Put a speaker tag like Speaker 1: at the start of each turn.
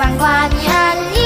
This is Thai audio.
Speaker 1: บางกว่ามีอันนี้